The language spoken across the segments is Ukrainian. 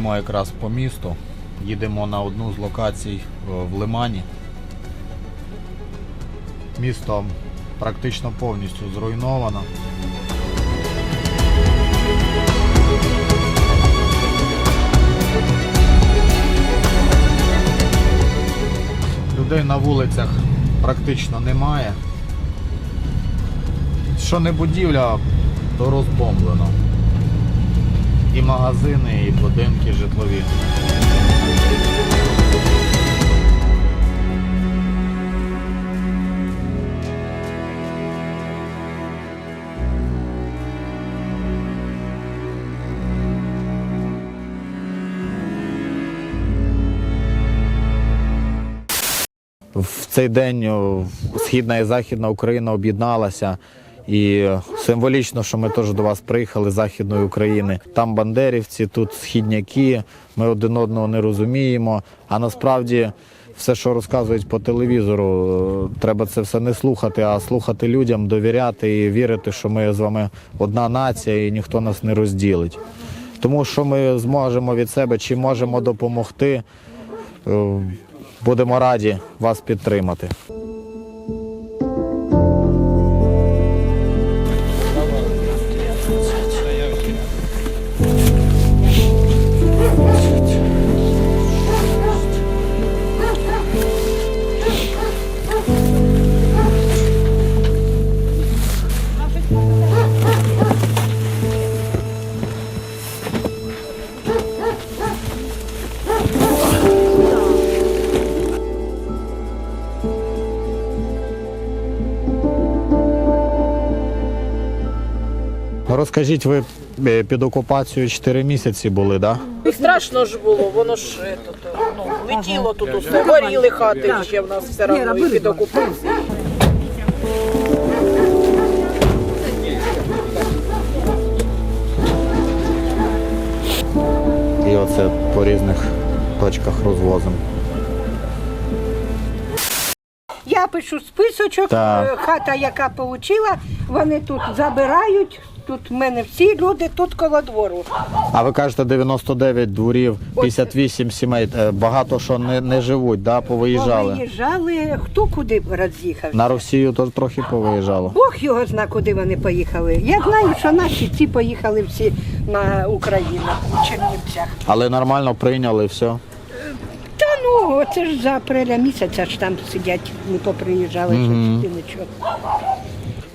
Їдемо якраз по місту. Їдемо на одну з локацій е, в Лимані. Місто практично повністю зруйновано. Людей на вулицях практично немає. Що не будівля, то розбомблено. Магазини, і будинки житлові. В цей день Східна і Західна Україна об'єдналася. І символічно, що ми теж до вас приїхали з Західної України. Там бандерівці, тут східняки, ми один одного не розуміємо. А насправді все, що розказують по телевізору, треба це все не слухати, а слухати людям, довіряти і вірити, що ми з вами одна нація і ніхто нас не розділить. Тому що ми зможемо від себе чи можемо допомогти, е, будемо раді вас підтримати. Розкажіть, ви е, під окупацією 4 місяці були, так? Да? І страшно ж було, воно ж е, тут, ну, летіло тут усе, горіли хати ще в нас все одно і під окупацією. І оце по різних точках розвозимо. Я пишу списочок, Так. е, хата, яка отримала, вони тут забирають. Тут в мене всі люди тут коло двору. А ви кажете 99 дворів, 58 сімей. Е, Багато що не, не живуть, да? повиїжджали. Виїжджали, хто куди роз'їхав. На Росію теж трохи повиїжджало. Бог його зна, куди вони поїхали. Я знаю, що наші ці поїхали всі на Україну у Чернівцях. Але нормально прийняли все. Ну, це ж за апреля місяця ж там сидять, не поприїжджали, чи нічого.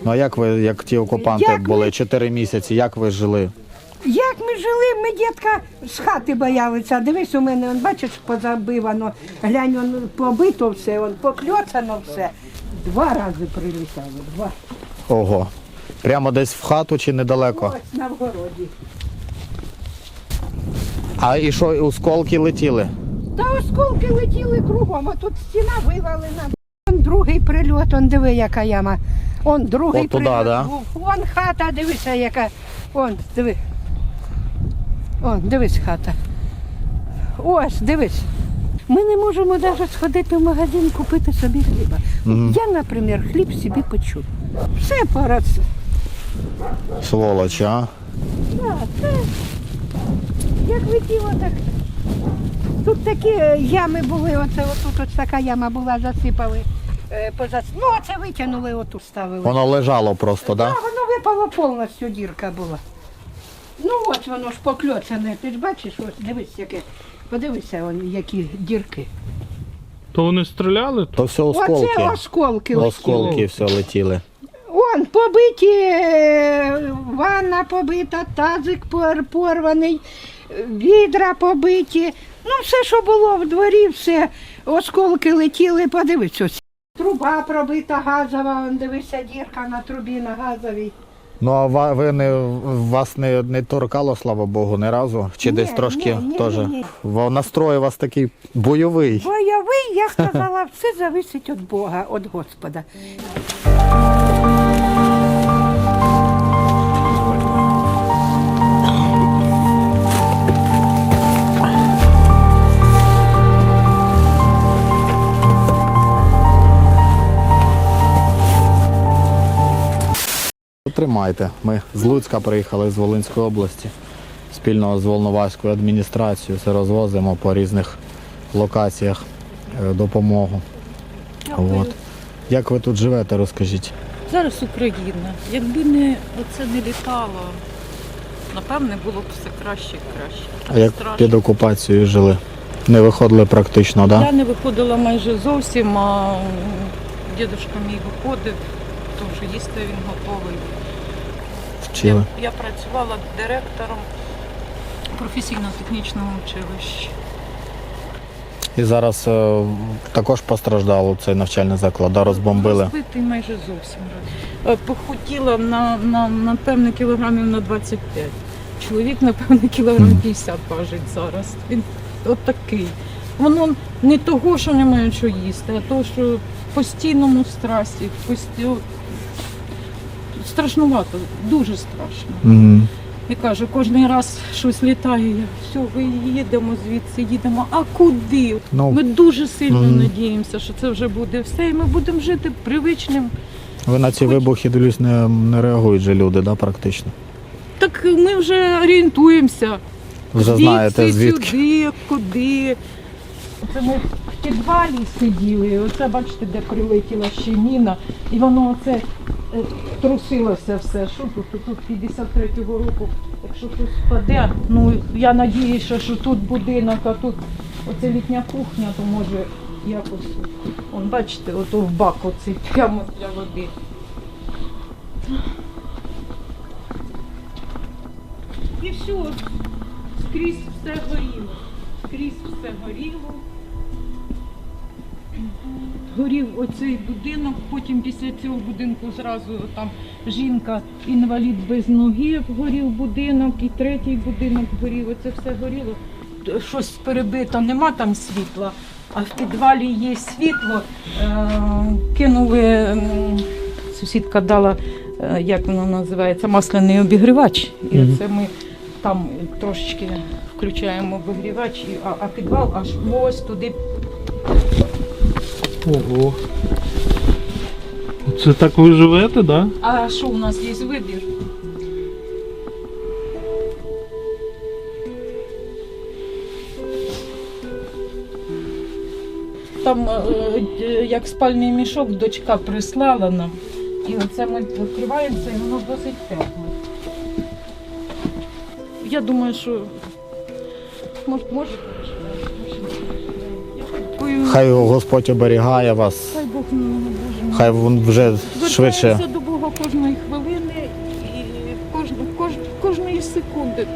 Ну а як ви, як ті окупанти Як були ми- місяці, як ви жили? Як ми жили, ми дітка з хати боялися. Дивись, у мене, он, бачиш, позабивано. Глянь, он побито все, он покльоцано все. Два рази прилітало. Два. Ого. Прямо десь в хату чи недалеко? Ось на вгороді. А і що, осколки летіли? Та осколки летіли кругом, а тут стіна вивалена. Он другий прильот, он диви, яка яма. Он другий От туди, прильот да? був. Вон хата, дивися, яка. Он, диви. Он, дивись хата. Ось, дивись. Ми не можемо навіть сходити в магазин купити собі хліба. Я, наприклад, хліб собі печу. Все пораз. Сволочі, а? Да, це як летіло, так. Тут такі е, ями були, оце отут ось така яма була, засипали. е, позас... Ну, оце витягнули, отут ставили. Воно лежало просто, Так, так? Воно випало повністю дірка була. Ну от воно ж покльоцане, ти ж бачиш, ось дивись, яке. Подивися, он, які дірки. То вони стріляли? То все осколки. Оце осколки. летіли. Осколки все летіли. Он побиті, е, ванна побита, тазик пор- порваний, відра побиті. Ну, все, що було в дворі, все, осколки летіли, подивись ось. Труба пробита газова, дивися, дірка на трубі на газовій. Ну а ви не вас не, не торкало, слава Богу, ні разу? Чи Ні, десь трошки ні, ні, теж? ні, ні. Настрой у вас такий бойовий. Бойовий, я сказала, все зависить від Бога, від Господа. Тримайте. Ми з Луцька приїхали з Волинської області. спільно з Волноваською адміністрацією все розвозимо по різних локаціях е, допомогу. От. Як ви тут живете, розкажіть? Зараз Україна. Якби не оце не літало, напевне, було б все краще і краще. А як Страшно. під окупацією жили? Не виходили практично, так? Да? Я не виходила майже зовсім, а дідусь мій виходив, тому що їсти він готовий. Вчили. Я, я працювала директором професійно-технічного училища. І зараз е, також постраждало цей навчальний заклад, да? розбомбили. Розбитий майже зовсім. Е, Похуділа на, на, напевне, кілограмів на 25. Чоловік, напевне, кілограм 50 важить зараз. Він от такий. Воно не того, що немає що їсти, а того, що в постійному стресі, в пості... страшнувато, дуже страшно. Угу. Я кажу, кожен раз щось літає, я все, ви їдемо звідси, їдемо. А куди? Ну, Ми дуже сильно Мгм. надіємося, що це вже буде все, і ми будемо жити привичним. ви на ці вибухи, дивлюсь, не, не реагують же люди, да, практично. Так ми вже орієнтуємося. Вже знаєте, звідки. сюди, куди. Це ми в підвалі сиділи, оце бачите, де прилетіла ще міна, і воно оце трусилося все. Що тут? Тут, тут 53-го року, якщо хтось впаде, ну я надіюся, що тут будинок, а тут оце літня кухня, то може якось. Он бачите, ото в бак оцей прямо для води. І все, скрізь все горіло. Скрізь все горіло. Горів оцей будинок, потім після цього будинку зразу там жінка, інвалід без ноги, горів будинок, і третій будинок горів. Оце все горіло. Щось перебито, нема там світла, а в підвалі є світло. Е, кинули, сусідка дала, е, як воно називається, масляний обігрівач. І це ми там трошечки включаємо обігрівач, а, а підвал аж ось туди Ого. Це так ви живете, так? Да? А що у нас є вибір? Там е, е, як спальний мішок дочка прислала нам. І оце ми відкриваємося і воно досить тепле. Я думаю, що може, може. Хай Господь оберігає вас, Хай Бог ну, Боже. хай він вже швидше. До Бога кожної хвилини і кожної секунди.